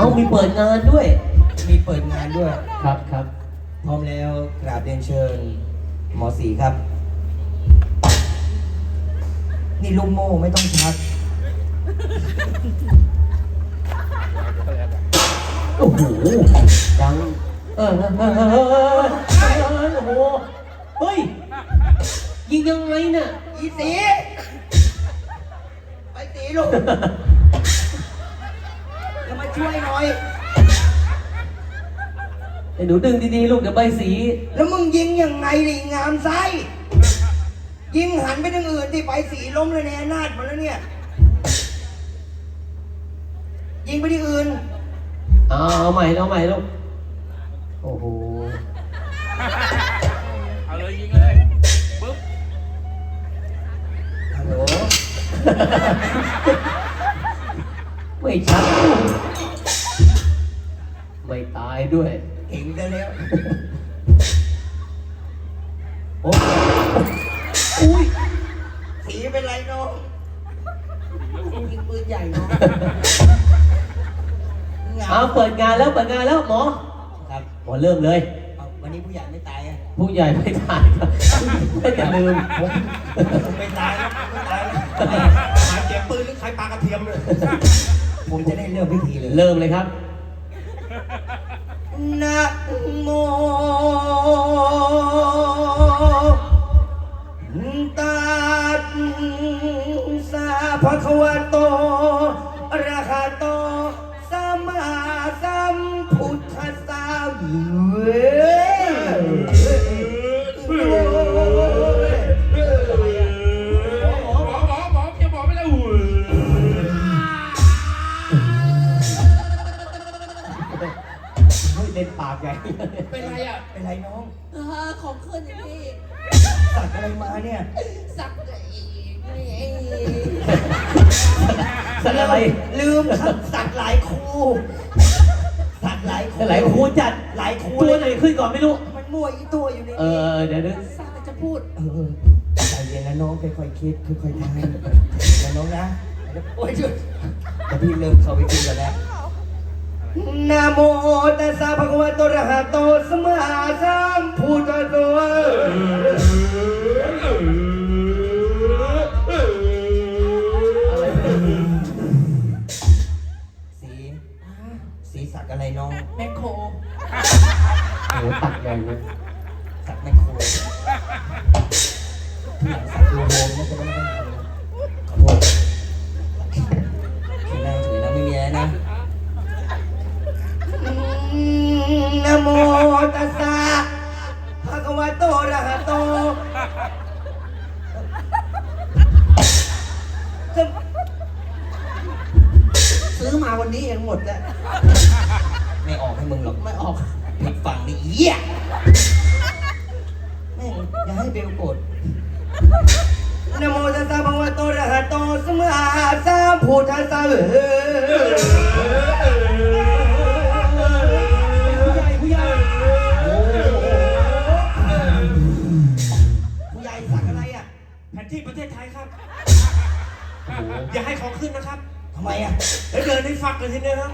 เอามีเปิดงานด้วย มีเปิดงานด้วย ครับครับ พร้อมแล้วกราบเรียนเชิญ หมอสีครับ นี่ลูกโม่ไม่ต้องชักโอ้โหดังเออเออเออเออเออโอ้โหเฮ้ย ยิงยังไงน่ะ อีสี ไปสีลูก จะมาช่วยหน่อยไอ้หนูดึงดีๆลูกเดี๋ยวใบสี แล้วมึงยิงยังไงดิงามไส้ยิงหันไปทางอื่นที่ไปสีล้มเลยในอนาถหมดแล้วเนี่ย ยิงไปที่อื่น เอาเอาใหม่เอาใหม่ลูก โอ้โห เอาเลยยิงเลยปึ๊บฮัลโหล ไม่ชัด ด้วย เห็นกันแล้ว โอ้อุ้ยสีเป็นไรน้องยิงปืนใหญ่น้องงาเอามเปิดงานแล้วเปิดงานแล้วหมอครับหมอเริ่มเลยเอาวันนี้ผู้ใหญ่ไม่ตายอะ ผู้ใหญ่ไม่ตายครับไม่อย่าลืมผมผมไม่ตายแล้วผมไม่ตายแล้วหาเจ็บปืนหรือใครปากระเทียมเลย ผมจะได้เริ่มพิธีเลย เริ่มเลยครับ นะโมตัสสะภะคะวะโต อะเป็นไรน้องอ่าของขึ้นอย่างนี้สักอะไรมาเนี่ยสักอีกไม่สักอะไรลืมครับสักหลายครูสักหลายครูหลายครูจัดหลายครูตัวไหนขึ้นก่อนไม่รู้ มันมั่วอีตัวอยู่ในเอนี้อเดี๋ยวนึกสักแต่จะพูด เออใจเย็นนะน้องค่อยๆคิดค่อยๆทายนะน้องนะโอ้ยจุดแต่พี่เริ่มเข้าไปคิดกันแล้วนะโมตัสสะภะคะวะโตอะระหะโต ให้เบลโกรธนะโมตัสสะภะคะวะโตอะระหะโตสัมมาสัมพุทธัสสะเออผู้ใหญ่ผู้ใหญ่ผู้ใหญ่สักอะไรอะแผนที่ประเทศไทยครับ อย่าให้ของขึ้นนะครับทำไมอะแล้วเดินให้ฟักเลยทีเนี้ยครับ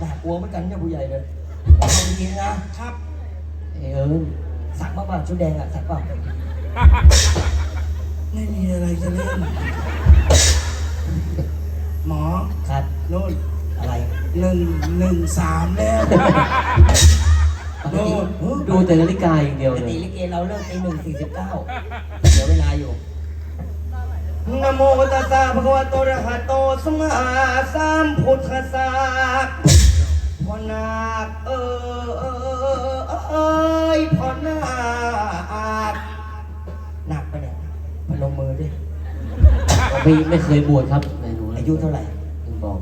น่ากลัวเหมือนกันเนี่ยผู้ใหญ่เลยเอาดีๆนะครับ เอยเอิญ สักบ้างป่ะชุดแดงอะสักป่ะไม่มีอะไรจะเล่น หมอครับโน่นอะไรหนึ่งหนึ่งสามแล้ว ปกติดูแต่นาฬิกาอย่างเดียวกเลติยลิเกเราเลิกตีหนึ่งสี่สิบเก้าเหลือเวลาอยู่ นะโมตัสสะภะคะวะโตอะระหะโตสัมมาสัมพุทธัสสะพ่อนาคเออเออเอ ยพ่อนาคหนักไปะเนี่ยพนมมือดิไม่ไม่เคยบวชครับไหนหนูอายุเท่าไหร่คุณบอก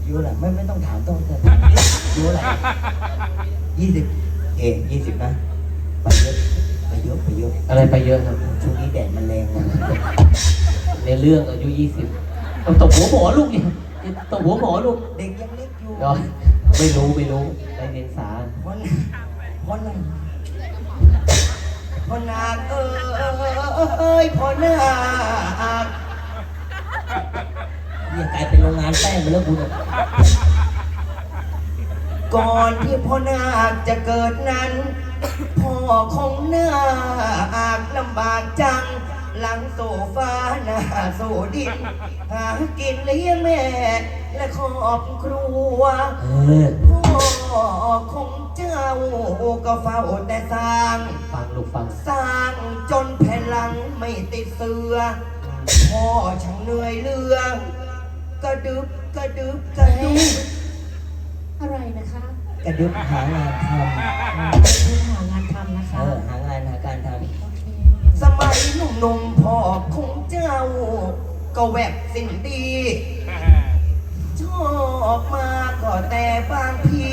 อายุเท่าไหร่ไม่ไม่ต้องถามต้องแต่อายุเท่าไหร่ยี่สิบเองยี่สิบนะไปเยอะไปเยอะไปเยอะอะไรไปเยอะครับช่วงนี้แดดมันแรงนะในเรื่องอายุยี่สิบต้องตบหัวหมอลูกเนี่ยตบหัวหมอลูกเด็กยังเล็กอยู่เดี๋ยว ไม่รู้ไม่รู้ไปเรียนสาพ่อนาพ่อนาพ่อนาคเออเอ้ยพ่อนาคเนี่ยกลายเป็นโรงงานแป้งไปแล้วคุณอะก่อนที่พ่อนาคจะเกิดนั้น พ่อของนาคลำบากจัง หลังโซฟาหน้าโซดิน หากินเลี้ยงแม่ และครอบครัวเออ พ่อของเจ้าก็เฝ้าแต่สร้าง ฟังลูกฟังสร้างจนแผ่นหลังไม่ติดเสือ พ่อช่างเหนื่อยเรืองกระดึบกระดึบกระดึบอะไรนะคะกระดึบหางานทดูหางานทำนะำคะเออหางานหาการทโอเคำสมัยหนุ่มๆพ่อของเจ้า ก็แวบสิ่งดี ชอบมาก็แต่บางที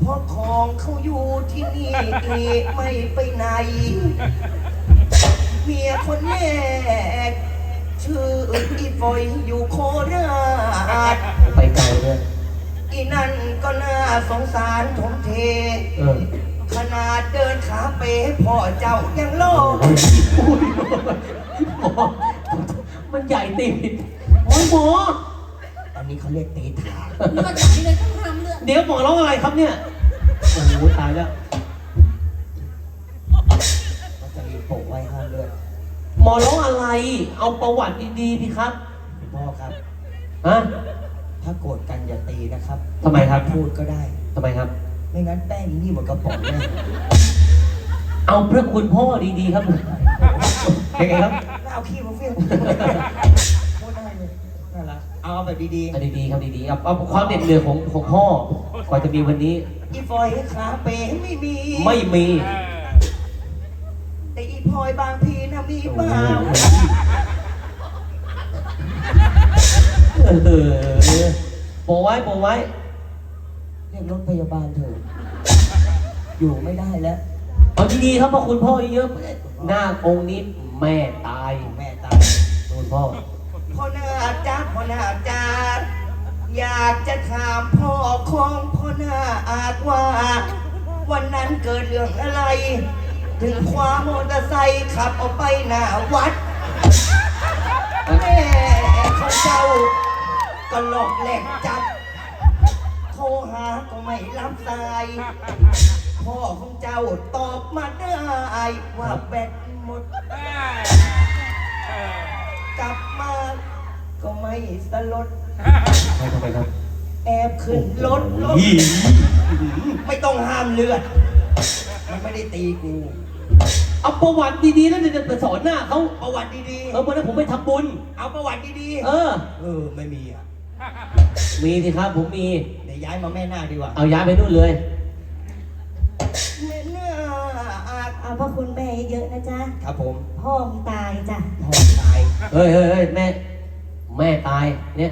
เพราะของเขาอยู่ที่นี่ไม่ไปไหน เมียคนแรกชื่ออีฟอยอยู่โคราชไปไกลด้วยอีนั่นก็น่าสงสารทมเท เออขนาดเดินขาเป๋พ่อเจ้ายังโลก โอ้ยอุ้ยหมอมันใหญ่ติด โอ้ยหมอ อันนี้เขาเรียกตีถางเลือดไหลเลยต้องห้ามเลือดเดี๋ยวหมอร้องอะไรครับเนี่ย โอ้โหตายแล้วมันจะมีโปะไว้ห้ามเลือดหมอร้องอะไร เอาประวัติดีๆพี่ครับพ่อครับ ฮะถ้าโกรธกันอย่าตีนะครับทำไมครับ พูดก็ได้ ทำไมครับ ไม่งั้นแป้งนี่หมดกระป๋องแน่เอาพระคุณพ่อดีๆครับเป็นไงครับ แล้วเอาขี้มาเฟี้ยง เอาแบบดีเอาดีๆครับดีๆเอาเอาความเด็ดเดี่ยวของของพ่อกว่าจะมีวันนี้ๆอีฟอยขาเป๋ไม่มี ไม่มี แต่อีพลอยบางพีนะมีเปล่าเออโปะไว้โปะไว้เรียกรถพยาบาลเถอะอยู่ไม่ได้แล้วเอาดีๆครับพระคุณพ่อเยอะๆหน้าองค์นี้แม่ตายแม่ตายคุณพ่อ พ่อนาคจ้าพ่อนาคจ้าอยากจะถามพ่อของพ่อนาคว่า วันนั้นเกิดเรื่องอะไร ถึงคว้ามอเตอร์ไซค์ขับออกไปหน้าวัดแม่ของเจ้าก็หลอกแหลกจับโทรหาก็ไม่รับสาย พ่อของเจ้าตอบมาได้ว่าแบตหมดกลับมา ก็ไม่สลด ใช่ทำไมครับแอบขึ้นรถรถไม่ต้องห้ามเลือด มันไม่ได้ตีกู เอาประวัติดีๆแล้วจะไปสอนหน้าเขาประวัติดีเออวันนั้นผมไปทำบุญ ๆ เอาประวัติดีเออ ๆ เออ ไม่มีอะ มีสิครับผมมี เดี๋ยวย้ายมาแม่นาคดีกว่าเอาย้ายไปนู่นเลย แม่นาคเอาพระคุณแม่เยอะๆนะจ๊ะ ครับผมพ่อมึงตายจ้ะพ่อตาย เฮ้ยเฮ้ยเฮ้ยแม่ แม่ตายเนี่ย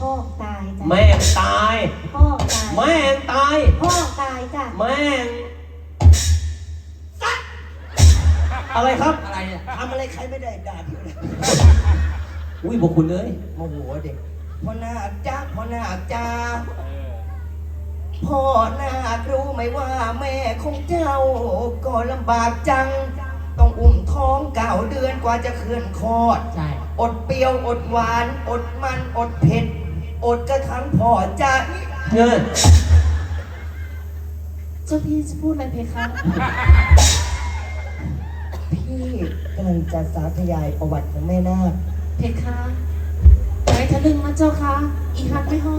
พ่อมึงตายจ้ะแม่งตาย พ่อมึงตายแม่งตาย พ่อมึงตายจ้ะแม่งอะไรครับอะไรเนี่ยทำอะไรใครไม่ได้ด่าพี่เลยอุ้ยบอกคุณเลยโมโหเด็กพ่อนาคจ้าพ่อนาคจ้าพ่อนาครู้ไหมว่าแม่ของเจ้าก็ลำบากจัง ต้องอุ้ม ท้องเก่าเดือนกว่าจะเคลื่อนคลอด ใช่ อดเปรี้ยวอดหวาน อดมันอดเผ็ด อดกระทั่งพ่อจะเงินเจ้าพี่จะพูดอะไรเพคะ พี่กำลังจะสาธยายประวัติของแม่นาคเพคะไหนทะลึงมาเจ้าคะ อีฮัทไม่ห่อ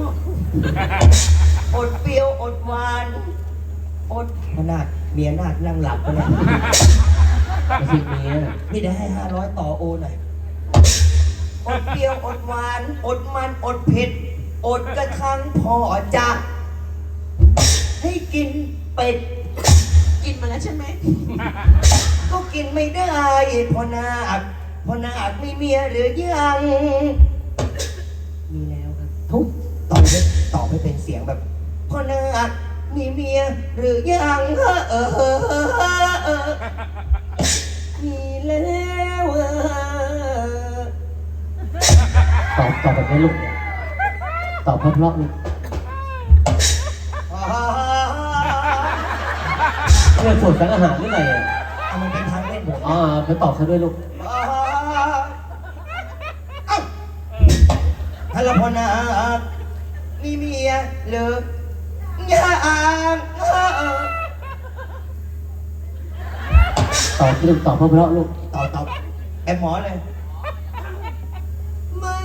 อดเปรี้ยวอดหวาน อดพนาคเมียนาคนั่งหลับไปแล้ว ไม่ใช่เมียพี่ได้ให้ห้าร้อยต่อโอหน่อย อดเปรี้ยวอดหวาน อดมันอดเผ็ด อดกระทั่งพ่อจะให้กินเป็ด กินมาแล้วใช่ไหม ก็กินไม่ได้พ่อนาคพ่อนาคมีเมียหรือยัง มีแล้วครับทุกตอบให้ตอบให้เป็นเสียงแบบพ่อนาค มีเมียหรือยังเออเออเออเออมีแล้วเออตอบตอบแบบนี้ลูก ตอบเพราะๆลูกอ่าเรื่องส่วนสารอาหารหรือไงอะเอามันเป็นทางเล่นผมอ่าไปตอบเขาด้วยลูก อ่าเอ้าถ้าเราพอนามีเมียเลิก ยางตอบลูกตอบเพราะๆลูกตอบตอบแอบหมอเลย ไม่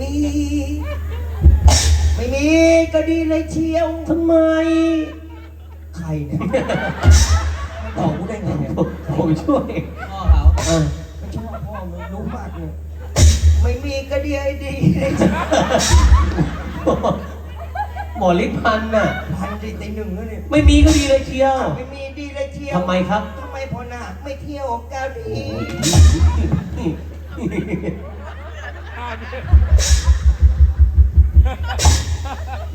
มี ไม่มีก็ดีเลยเชียวทำไม ใครเนี่ยตอบกูได้ไงเนี่ยผมช่วยพ่อเขาเออไม่ชอบพ่อมึงรู้มากเลยไม่มีก็ดีไอ้ดีเลยเชียว หมอลิ้นพันน่ะ พันดีตีหนึ่งแล้วเนี่ยไม่มีก็ดีเลยเชียวไม่มีดีเลยเชียวทำไมครับ ทำไมพอนาคไม่เที่ยวกาดี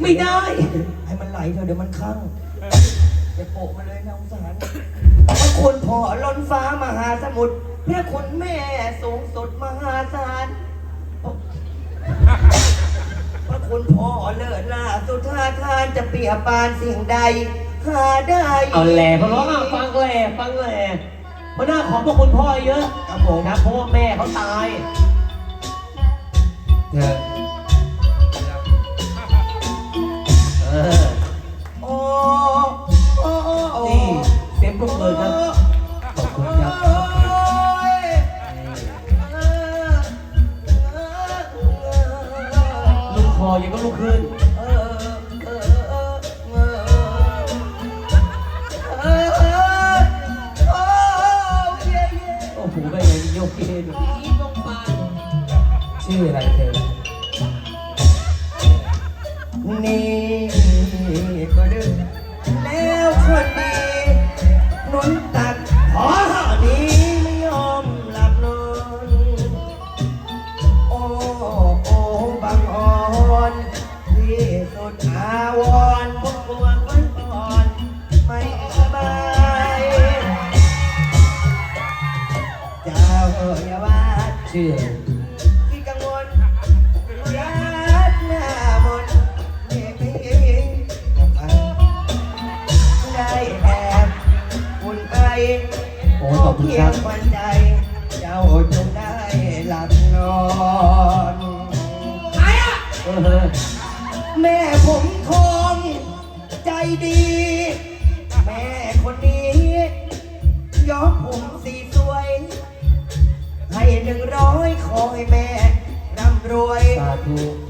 ไม่ได้ ให้มันไหลเถอะเดี๋ยวมันคลั่งอย่าโปะมันเลยนะสงสารพระคุณพ่อล้นฟ้ามหาสมุทรพระคุณแม่สูงสุดมหา เลิศล่าสุธาทานจะเปรียบปานสิ่งใดหาได้เอาแหล่เพราะว่าฟังแหล่ฟังแหล่เพราะหน้าของพวกคุณพ่อเยอะครับผมนะเพราะว่าแม่เขาตายเธอเออโอ้โอ้โอ้นี่เสียงปรบมือครับ ชื่ออะไรเธอนี่ รวย สาธุ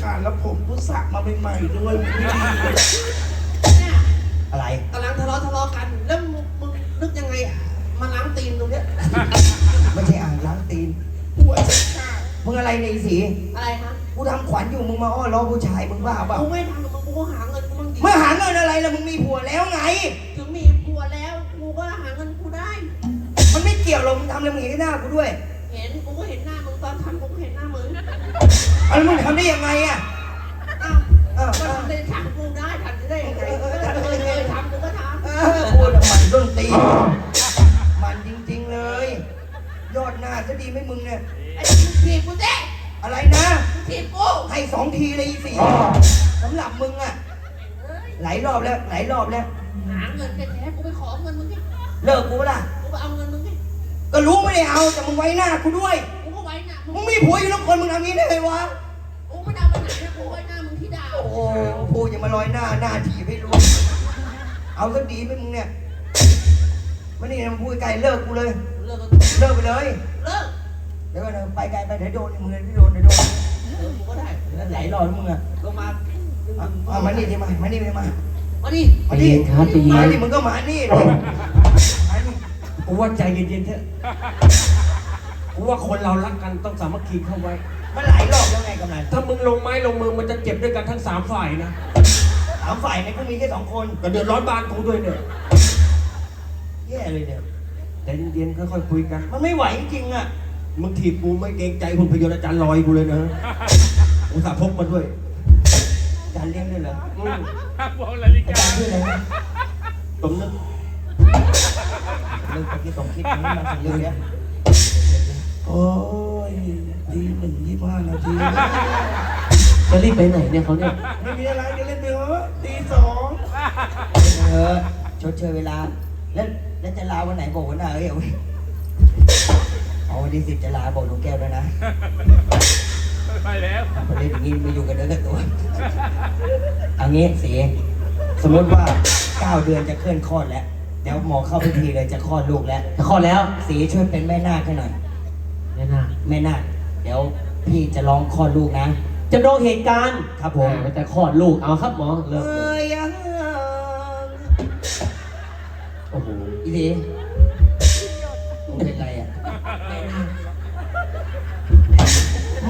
ค่ะ แล้วผมเพิ่งสระมาใหม่ๆด้วยมันไม่ดีเนี่ยอะไร กำลังทะเลาะทะเลาะกัน แล้วมึงมึงนึกยังไงอะมาล้างตีนตรงเนี้ยไม่ใช่อ่างล้างตีนหัวฉันค่ะมึงอะไรในยไอ้สีอะไรฮะกูทำขวัญอยู่มึงมาอ้อล้อผู้ชายมึงบ้าเปล่ากูไม่ทำกับมึงกูก็หาเงินกูบ้างดิไม่หาเงินอะไรล่ะมึงมีผัวแล้วไง ถึงมีผัวแล้วกูก็หาเงินกูได้ มันไม่เกี่ยวหรอกมึงทำอะไรมึงเห็นหน้ากูด้วย เห็นกูก็เห็นหน้ามึงตอนทำกูก็เห็นหน้ามึง เอาแล้วมึงทำได้ยังไงอะอ้าวเออก็เออทำได้ทำกูได้ทำได้ยังไงก็ทำเลยเลยทำกูก็ทเออพูดอะมันต้นตีนมันจริงๆเลย ยอดหน้าซะดีไหมมึงเนี่ย ไอ้มึงถีบกูเจ๊อะไรนะ มึงถีบกูให้สองทีเลยอีสี่สำหรับมึงอะหลายรอบแล้วหลายรอบแล้ว หาเงินแท้ๆกูไปขอเงินมึงดิเลิกกูปะล่ะ กูไปเอาเงินมึงดิก็รู้ไม่ได้เอาแต่มึงไว้หน้ากูด้วย มึมึงงมีผัวอยู่แล้วคนมึงทำงี้ได้ไงวะกูไม่ได้เอาไปไหนนะกูไว้หน้ามึงที่ดาวโอ้โหพูดอย่ามาลอยหน้าหน้าถีบให้รู้ เอาสักดีไหมมึงเนี่ยมานี่มึงพูดไกลเลิกกูเลย เลิกกับเลิกไปเลย เลิกเดี๋ยวก่อนนะไปไกลไปเดี๋ยวโดนมึงเลยที่โดนเดี๋ยวโดนเออกูก็ได้แล้วไหลรอดมึงอะลงมาเอาเอามานี่ดิมามานี่ดิมา มาดิมาดิใจเย็นครับใจเย็นมาดิมึงก็มานี่ดิมานี่กูว่าใจเย็นๆเถอะ กูว่าคนเรารักกันต้องสามัคคีเข้าไว้ มันหลายรอบแล้วไงกำนันถ้ามึงลงไม้ลงมือมันจะเจ็บด้วยกันทั้งสามฝ่ายนะสามฝ่ายเนี่ยกูมีแค่สองคนก็เดือดร้อนบ้านกูด้วยเนี่ยแย่เลยเนี่ยใจเย็นๆค่อยๆคุยกัน มันไม่ไหวจริงๆอะมึงถีบกูไม่เกรงใจคุณพยนต์อาจารย์ลอยกูเลยนะอุตส่าห์พกมาด้วยจานเลี้ยงด้วยเหรออืมบอกนาฬิอากาจารย์ชื่ออะไรนะสมนึก เรื่องตะกี้สมคิดนี้มาถึงเรื่องเนี้ย โอ้ยตีหนึ่งยี่ห้านาที จะรีบไปไหนเนี่ยเขาเนี่ยไม่มีอะไรเดี๋ยวเล่นไปเถอะตีสองเออชดเชยเวลา แล้วแล้วจะลาวันไหนบอกวันไหนเอ้ยเอาเอาวันที่สิบจะลาบอกหนูแก้วด้วยนะไปแล้วประเด็นอย่างนี้ไม่อยู่กันเนื้อกับตัวเอางี้สีสมมติว่าเก้าเดือนจะเคลื่อนคลอดแล้ว เดี๋ยวหมอเข้าพิธีเลยจะคลอดลูกแล้วจะคลอดแล้วสีช่วยเป็นแม่นาคให้หน่อย แน่น่าแม่นาคเดี๋ยวพี่จะร้องคลอดลูกนะจำลองเหตุการณ์ครับผมอ่าจะคลอดลูกเอาครับหมอเริ่มเลยเอ้ยโอ้โหอีสีมึงเป็นไรอะ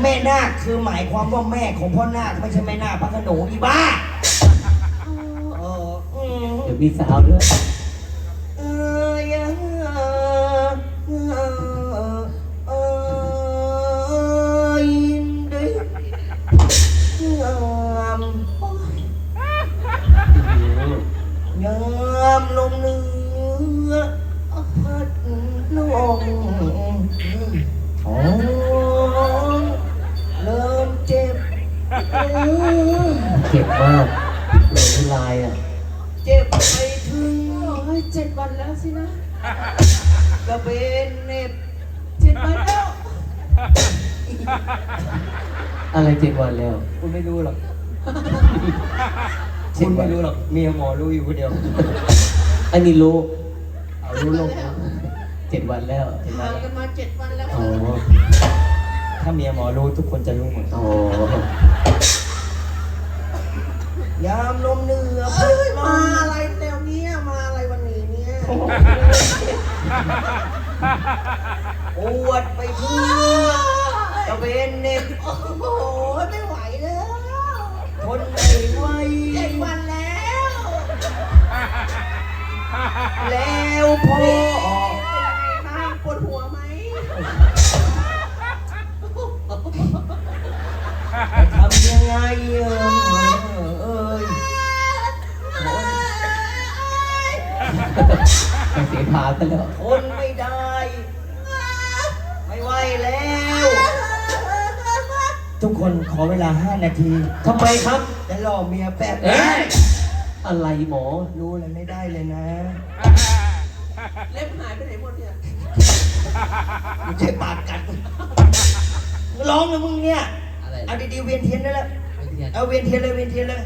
แม่นาคคือหมายความว่าแม่ของพ่อนาคไม่ใช่แม่นาคพระโขนงอีบ้า เอออืม เดี๋ยวมีสาวด้วย กระเบนเหน็บเจ็ดวันแล้ว อะไรเจ็ดวันแล้ว คุณไม่รู้หรอกเจ็คุดณวัไม่นรู้หรอกเมียหมอรู้อยู่คนเดียว อันนี้รู้เอารู้ลงเจ็ดวันแล้วเจ็ดวัห่านงแล้วกันมาเจ็ดวันแล้วอ๋อถ้าเมียหมอรู้ทุกคนจะรู้หมดอ๋อยามลมเหนือเอ้พัดยลมามอะไรแนวเนี้ยมาอะไรวันนี้เนี่ย ปวดไปทั่วกระเบนเหน็บโอ้โห ไม่ไหวแล้วทนไม่ไหวเจ็ดวันแล้ว แล้วพ่อเป็นไงบ้างปวดหัวไหมจะทำยังไงเอ่ยเอ้ย ไปเสียพาซะแล้วทนไม่ได้ ไม่ไหวแล้ว ทุกคนขอเวลา 5 นาทีทำไมครับ จะรอเมียแป๊บเอ๊ะอะไรหมอ รู้อะไรไม่ได้เลยนะ เล็บหายไปไหนหมดเนี่ยมึงใช้ปากกัดร้องนะมึงเนี่ย อะไรเอาดีๆเวียนเทียนได้แล้วเอาเวียนเทียนเลยเวียนเทียนเลย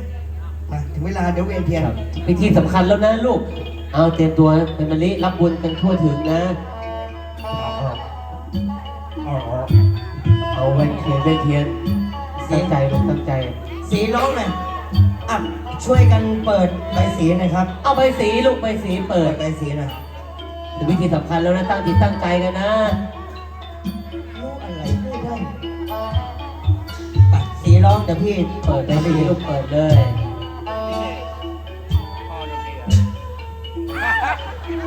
มาถึงเวลาเดี๋ยวเวียนเทียนครับพิธีสำคัญแล้วนะลูก เอาเตรียมตัวเป็นมะลิรับบุญเป็นทั่วถึงนะ เอาไว้เทียนไว้เทียนตั้งใจลูกตั้งใจ สีร้องหน่อยอะช่วยกันเปิดใบสีหน่อยครับ เอาใบสีลูกใบสีเปิเปิดดใบสีหน่อยถึงพิธีสำคัญแล้วนะตั้งจิตตั้งใจกันนะ รู้อะไรไม่ได้ไปสีร้องเดี๋ยวพี่เปิดใบสีลูกเปิดเลย วัน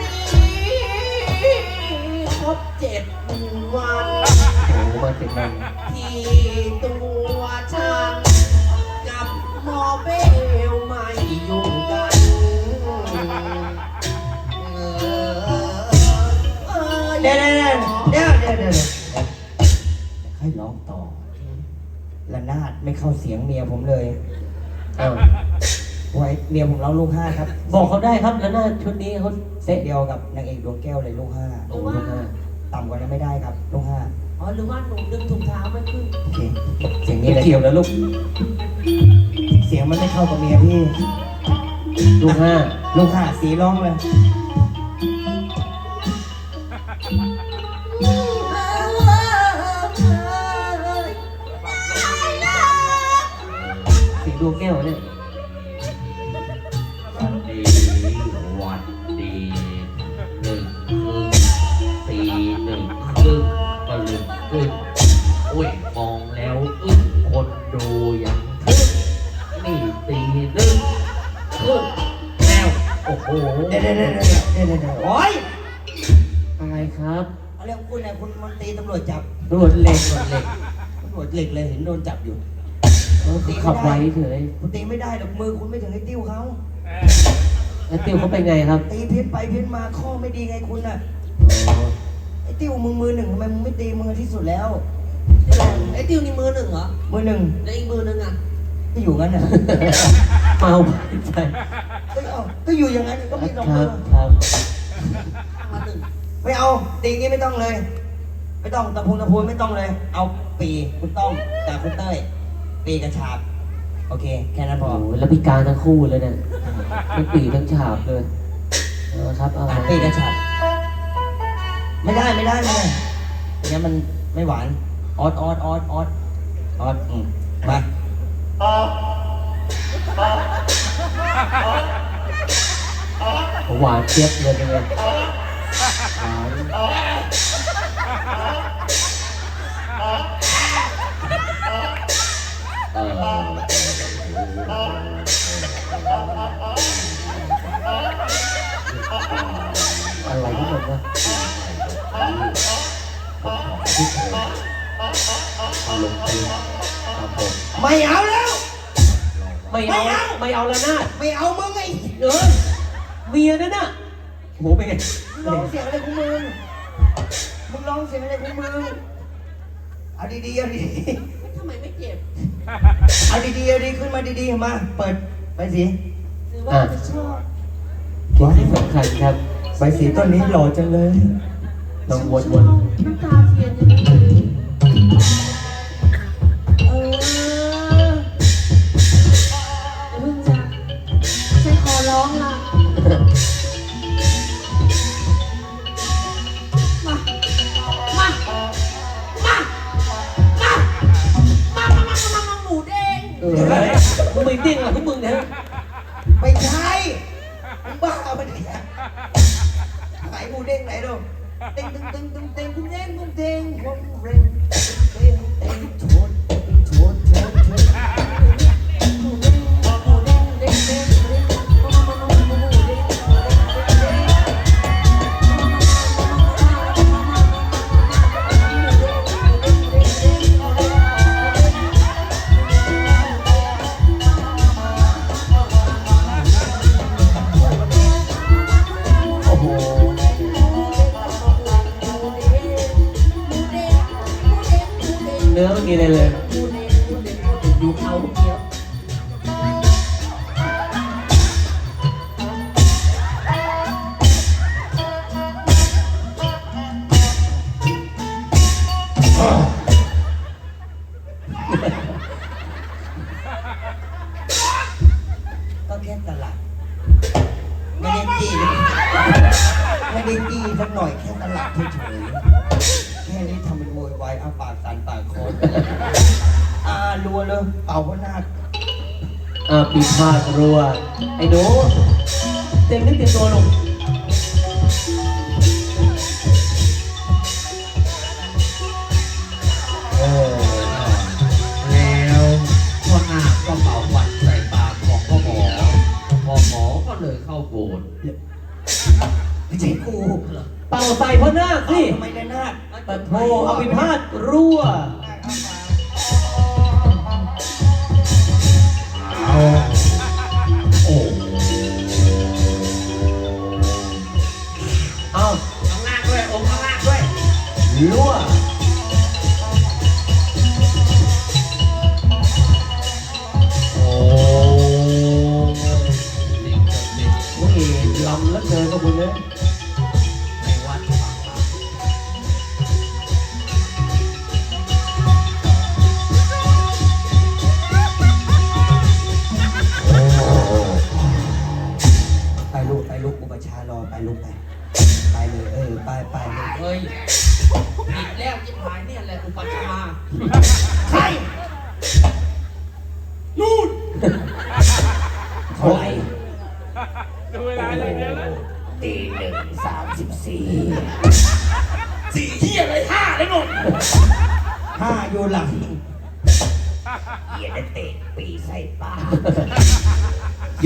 นี้ครบเจ็ดวันโอ้มาเจ็ดวันที่ตัวฉันเบลไม่ยุ่กันเออเดี๋ยวเดี๋ยวเดี๋ยวเดี๋ยวเดี๋ยวเดี๋ยว นาดไม่เข้าเสียงเมียผมเลยอ้าวไว้เมียผมร้องลูกห้าครับ บอกเขาได้ครับแล้วหน้าชุดนี้เขาเซตเดียวกับนางเอกดวงแก้วเลยลูกห้าโอ้โหลูกห้าต่ำกว่านั้นไม่ได้ครับลูกห้าอ๋อหรือว่าหนูดึงถุงเท้าไม่ขึ้นโอเคเสียงนี้นี่เลยเกี่ยวแล้วลูก เสียงมันไม่เข้ากับเมียพี่ ลูกห้าลูกห้าสีร้องเลย วงแก้วเนี่ยวันดีวันดีหนึ่งครึ่งตีหนึ่งครึ่งตะลึงขึ้นอุ้ยมองแล้วอึ้งคนดูยังทึ่งนี่ตีหนึ่งครึ่งแล้วโอ้โหเดี๋ยวเดี๋ยวเดี๋ยวเดี๋ยวเดี๋ยวเดี๋ยวโอ้ยอะไรครับเอาเรื่องคุณเนี่ยคุณมันตีตำรวจจับตำรวจเหล็กตำรวจเหล็กตำรวจเหล็กเลยเห็นโดนจับอยู่เออเขาขับไว้เฉยคุณตีไม่ได้หรอกมือคุณไม่ถึงไอ้ติ้วเขาแล้วติวเขาเป็นไงครับตีเพี้ยนไปเพี้ยนมาข้อไม่ดีไงคุณน่ะอ๋อไอ้ติ้วมึงมือหนึ่งทำไมมึงไม่ตีมือที่สุดแล้ว ไอ้ติวนี่มือหนึ่งเหรอ มือหนึ่งแล้วอีกมือหนึ่งอะ ก็อยู่งั้นน่ะเมาไปก็เอาก็อยู่อย่างนั้นก็มีสองคมืรัอบครับมาหนึ่งไม่เอาตีงี้ไม่ต้องเลย ไม่ต้องตะพูนตะพูนไม่ต้องเลย เอาปีคุณต้องแต่คุณเต้ย ปีกระชาบ โอเค แค่นั้นพโอ้อโหแล้วพิการทั้งคู่เลยเนี่ยทั้งปีทั้งฉาบเลยเออครับเอาอะปีกระชาบ ไม่ได้ไม่ได้ไม่ได้อย่างนี้นมันไม่หวาน ออดออดออดออดออดอืมมาหวานเจี๊ยบเลยเป็นไงหวาน อออะไรทั้งหมดวะเอาลงไปครับผมไม่เอาแล้ว ไม่เอาไม่เอา ไม่เอาแล้วนะไม่เอามึงไงเออเมียนั่นน่ะโหเป็นไงมึงร้องเสียงอะไรของมึงมึงร้องเสียงอะไรของมึงเอาดีๆเอาดี ทำไมไม่เจ็บๆเอาดีๆเอาดีขึ้นมาดีๆมา เปิดไปสีหรือว่าจะชอบที่สำคัญครับใบสีต้นนี้หล่อจังเลยลองวนวนน้ำตาเทียนยังไงเอ มึงไม่ดิ้งอะพวกมึงเนี่ยไม่ใช่มึงบ้าปะเนี่ยไหนกูเด้งไหนดูเด้งตึงตึงตึงเด้งตึงเด้งตึงเด้งผมเร่งเด้งเด้งโชดโชดโชดโชดหมูเด้งหมูเด้งเด้งเด้ง ออ่ารัวเลยเป่าพนาคอ่าปีพาดรัว ไอ้หนูเต็มนึกเต็มตัวลงโอ้แล้วพ่อนาคก็เป่าหวัดใส่ปากของพ่อหมอพ่อหมอก็เลยเข้าโบสถ์ไม่ใช่กูเป่าใส่พ่อนาคสิทำไมระนาดปะโทเอาปีพาดรั่วำแล้วเจอกับคุณเนี่ย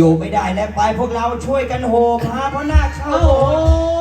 อยู่ไม่ได้แล้วไปพวกเราช่วยกันโหพาพระนาคเข้าโบสถ์